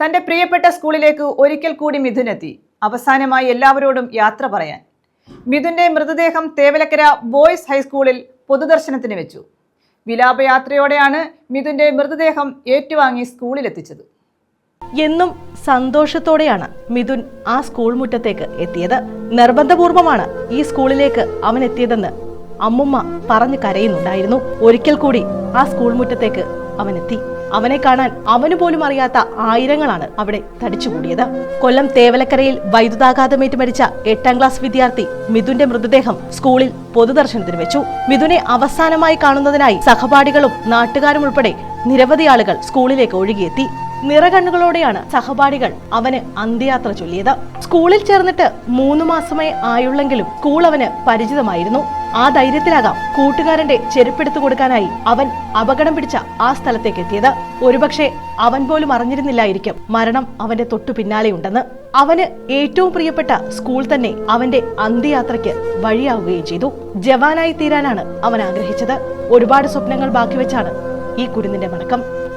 തന്റെ പ്രിയപ്പെട്ട സ്കൂളിലേക്ക് ഒരിക്കൽ കൂടി മിഥുനെത്തി. അവസാനമായി എല്ലാവരോടും യാത്ര പറയാൻ. മിഥുന്റെ മൃതദേഹം തേവലക്കര ബോയ്സ് ഹൈസ്കൂളിൽ പൊതുദർശനത്തിന് വെച്ചു. വിലാപയാത്രയോടെയാണ് മിഥുന്റെ മൃതദേഹം ഏറ്റുവാങ്ങി സ്കൂളിലെത്തിച്ചത്. എന്നും സന്തോഷത്തോടെയാണ് മിഥുൻ ആ സ്കൂൾ മുറ്റത്തേക്ക് എത്തിയത്. നിർബന്ധപൂർവമാണ് ഈ സ്കൂളിലേക്ക് അവൻ എത്തിയതെന്ന് അമ്മുമ്മ പറഞ്ഞു കരയുന്നുണ്ടായിരുന്നു. ഒരിക്കൽ കൂടി ആ സ്കൂൾ മുറ്റത്തേക്ക് അവൻ എത്തി. അവനെ കാണാൻ അവന് പോലും അറിയാത്ത ആയിരങ്ങളാണ് അവിടെ തടിച്ചുകൂടിയത്. കൊല്ലം തേവലക്കരയിൽ വൈദ്യുതാഘാതമേറ്റ് മരിച്ച എട്ടാം ക്ലാസ് വിദ്യാർത്ഥി മിഥുന്റെ മൃതദേഹം സ്കൂളിൽ പൊതുദർശനത്തിന് വെച്ചു. മിഥുനെ അവസാനമായി കാണുന്നതിനായി സഹപാഠികളും നാട്ടുകാരും ഉൾപ്പെടെ നിരവധി ആളുകൾ സ്കൂളിലേക്ക് ഒഴുകിയെത്തി. നിറകണ്ണുകളോടെയാണ് സഹപാഠികൾ അവന് അന്ത്യയാത്ര ചൊല്ലിയത്. സ്കൂളിൽ ചേർന്നിട്ട് മൂന്ന് മാസമേ ആയുള്ളെങ്കിലും സ്കൂൾ അവന് പരിചിതമായിരുന്നു. ആ ധൈര്യത്തിലാകാം കൂട്ടുകാരന്റെ ചെരുപ്പെടുത്തു കൊടുക്കാനായി അവൻ അപകടം പിടിച്ച ആ സ്ഥലത്തേക്ക് എത്തിയത്. ഒരുപക്ഷെ അവൻ പോലും അറിഞ്ഞിരുന്നില്ലായിരിക്കും മരണം അവന്റെ തൊട്ടു പിന്നാലെയുണ്ടെന്ന്. അവന് ഏറ്റവും പ്രിയപ്പെട്ട സ്കൂൾ തന്നെ അവന്റെ അന്ത്യയാത്രയ്ക്ക് വഴിയാവുകയും ചെയ്തു. ജവാനായി തീരാനാണ് അവൻ ആഗ്രഹിച്ചത്. ഒരുപാട് സ്വപ്നങ്ങൾ ബാക്കി വെച്ചാണ് ഈ കുരുന്നിന്റെ മടക്കം.